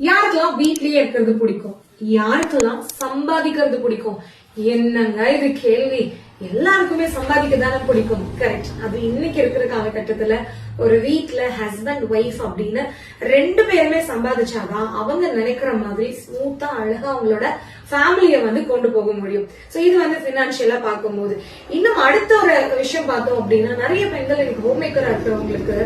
யாருக்கெல்லாம் வீட்லயே இருக்கிறது பிடிக்கும்? யாருக்கெல்லாம் சம்பாதிக்கிறது பிடிக்கும்? என்னங்க இது கேள்வி. எல்லாருக்குமே சம்பாதிக்க தானே பிடிக்கும். கரெக்ட் அது இன்னைக்கு இருக்கிற காலகட்டத்துல ஒரு வீட்டுல ஹஸ்பண்ட் ஒய்ஃப் அப்படின்னு ரெண்டு பேருமே சம்பாதிச்சாதான் அவங்க நினைக்கிற மாதிரி ஸ்மூத்தா அழகா அவங்களோட ஃபேமிலியை வந்து கொண்டு போக முடியும். சோ இது வந்து பினான்சியலா பார்க்கும்போது. இன்னும் அடுத்த ஒரு விஷயம் பார்த்தோம் அப்படின்னா நிறைய பெண்கள் எனக்கு ஹோம் மேக்கரா இருக்கிறவங்களுக்கு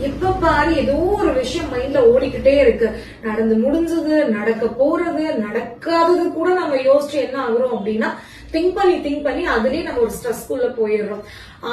எப்ப பாரு ஏதோ ஒரு விஷயம் மைண்ட்ல ஓடிக்கிட்டே இருக்கு. நடந்து முடிஞ்சது நடக்க போறது நடக்காதது கூட நம்ம யோசிச்சு என்ன ஆகுறோம் அப்படின்னா திங்க் பண்ணி திங்க் பண்ணி அதுலயே நம்ம ஒரு ஸ்ட்ரெஸ்க்குள்ள போயிடுறோம்.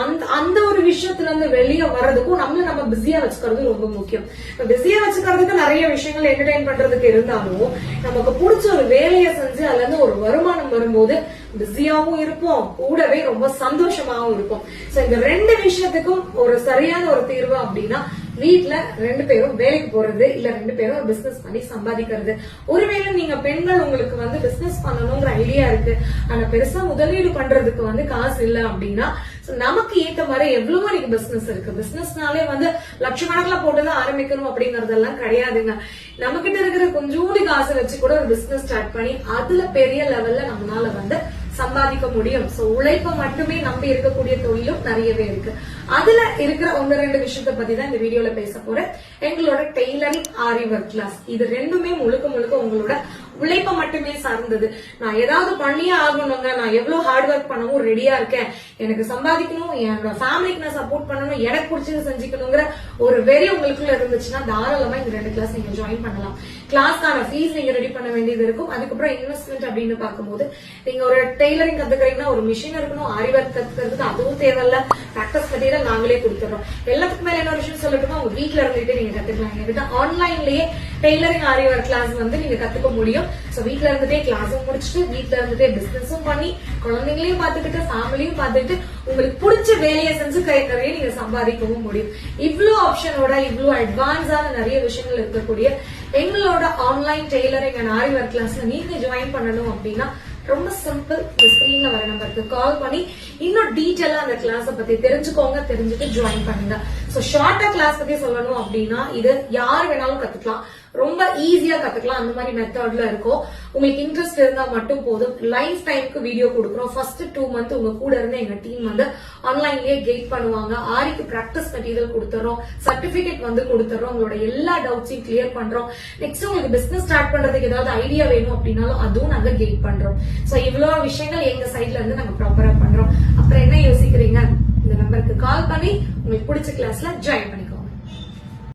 அந்த அந்த ஒரு விஷயத்துல இருந்து வெளியே வர்றதுக்கும் நம்மள நம்ம பிஸியா வச்சுக்கிறது ரொம்ப முக்கியம். பிஸியா வச்சுக்கிறதுக்கு நிறைய விஷயங்கள் என்டர்டைன் பண்றதுக்கு இருந்தாலும் நமக்கு பிடிச்ச ஒரு வேலையை செஞ்சு அதுல இருந்து ஒரு வருமானம் வரும்போது பிஸியாவும் இருப்போம். கூடவே ரொம்ப சந்தோஷமாவும் இருக்கும் சோ இந்த ரெண்டு விஷயத்துக்கும் ஒரு சரியான ஒரு தீர்வு அப்படின்னா வீட்டுல ரெண்டு பேரும் வேலைக்கு போறது இல்ல ரெண்டு பேரும் பிசினஸ் பண்ணி சம்பாதிக்கிறது. ஒருவேளை நீங்க பெண்கள் உங்களுக்கு வந்து பிசினஸ் பண்ணணுங்கிற ஐடியா இருக்கு. ஆனா பெருசா முதலீடு பண்றதுக்கு வந்து காசு இல்ல அப்படின்னா நமக்கு ஏத்த மாதிரி எவ்வளவு நீங்க பிசினஸ் இருக்கு. பிசினஸ்னாலே வந்து லட்சக்கணக்கில் போட்டுதான் ஆரம்பிக்கணும் அப்படிங்கறதெல்லாம் கிடையாதுங்க. நம்ம கிட்ட இருக்கிற கொஞ்சோண்டு காசு வச்சு கூட ஒரு பிசினஸ் ஸ்டார்ட் பண்ணி அதுல பெரிய லெவல்ல நம்மளால வந்து சம்பாதிக்க முடியும். சோ உழைப்பை மட்டுமே நம்பி இருக்கக்கூடிய தொழிலும் நிறையவே இருக்கு. அதுல இருக்கிற ஒன்னு ரெண்டு விஷயத்த பத்தி தான் இந்த வீடியோல பேச போறேன். எங்களோட டெய்லரிங் ஆரி ஒர்க் கிளாஸ் இது ரெண்டுமே முழுக்க முழுக்க உங்களோட உழைப்பை மட்டுமே சார்ந்தது. நான் ஏதாவது பண்ணியே ஆகணுங்க. நான் எவ்வளவு ஹார்ட் ஒர்க் பண்ணவும் ரெடியா இருக்கேன். எனக்கு சம்பாதிக்கணும் என்னோட ஃபேமிலிக்கு நான் சப்போர்ட் பண்ணணும் எனக்கு பிடிச்சது செஞ்சுக்கணுங்கிற ஒரு வெறி உங்களுக்குள்ள இருந்துச்சுன்னா தாராளமா இந்த ரெண்டு கிளாஸ் நீங்க ஜாயின் பண்ணலாம். கிளாஸ்க்கான ஃபீஸ் நீங்க ரெடி பண்ண வேண்டியது இருக்கும். அதுக்கப்புறம் இன்வெஸ்ட்மெண்ட் அப்படின்னு பார்க்கும்போது நீங்க ஒரு டெய்லரிங் கத்துக்கிறீங்கன்னா ஒரு மிஷின் இருக்கணும் ஆரி ஒர்க் கத்துக்கிறதுக்கு அதுவும் தேவையில்ல. ப்ராக்டிஸ் மெட்டீரியல் நாங்களே கொடுத்துறோம். எல்லாத்துக்கு மேல என்ன விஷயம் சொல்லட்டுமா? உங்க வீட்ல இருந்துட்டு நீங்க கத்துக்கலாம். எங்கிட்ட ஆன்லைன்லயே டெய்லரிங் ஆரி ஒர்க் கிளாஸ் வந்து நீங்க கத்துக்க முடியும். சோ வீட்ல இருந்துட்டே கிளாஸும் முடிச்சுட்டு வீட்ல இருந்துட்டே பிசினஸும் பண்ணி குழந்தைங்களையும் பார்த்துக்கிட்டு ஃபேமிலியும் பாத்துக்கிட்டு உங்களுக்கு பிடிச்ச வேலையை செஞ்சு கை நிறைய நீங்க சம்பாதிக்கவும் முடியும். இவ்ளோ ஆப்ஷனோட இவ்ளோ அட்வான்ஸான நிறைய விஷயங்கள் இருக்கக்கூடிய எங்களோட online tailoring and aari work கிளாஸ்ல நீங்க ஜாயின் பண்ணணும் அப்படின்னா ரொம்ப சிம்பிள் இந்த ஸ்கிரீன்ல வர நம்பருக்கு கால் பண்ணி இன்னும் டீட்டெயிலா அந்த கிளாஸ பத்தி தெரிஞ்சுக்கோங்க தெரிஞ்சுட்டு ஜாயின் பண்ணுங்க. சோ ஷார்ட்டா கிளாஸ் பத்தி சொல்லணும் அப்படின்னா இது யார் வேணாலும் கத்துக்கலாம். ரொம்ப ஈஸியா கத்துக்கலாம். அந்த மாதிரி மெத்தட்ல இருக்கும். உங்களுக்கு இன்ட்ரெஸ்ட் இருந்தா மட்டும் போதும். லைஃப் டைமுக்கு வீடியோ கொடுக்குறோம். ஃபர்ஸ்ட் டூ மந்த் உங்க கூட இருந்து எங்க டீம் வந்து ஆன்லைன்லயே கைட் பண்ணுவாங்க. ஆரிக்கு பிராக்டிஸ் மெட்டீரியல் கொடுத்துறோம். சர்டிபிகேட் வந்து கொடுத்துறோம். உங்களோட எல்லா டவுட்ஸையும் கிளியர் பண்றோம். நெக்ஸ்ட் உங்களுக்கு பிசினஸ் ஸ்டார்ட் பண்றதுக்கு ஏதாவது ஐடியா வேணும் அப்படின்னாலும் அதுவும் நாங்க கைட் பண்றோம். சோ இவ்வளவு விஷயங்கள் எங்க சைட்ல இருந்து நாங்க ப்ராப்பரா பண்றோம். அப்புறம் என்ன யோசிக்கிறீங்க? இந்த நம்பருக்கு கால் பண்ணி உங்களுக்கு பிடிச்ச கிளாஸ்ல ஜாயின் பண்ணிக்கோங்க.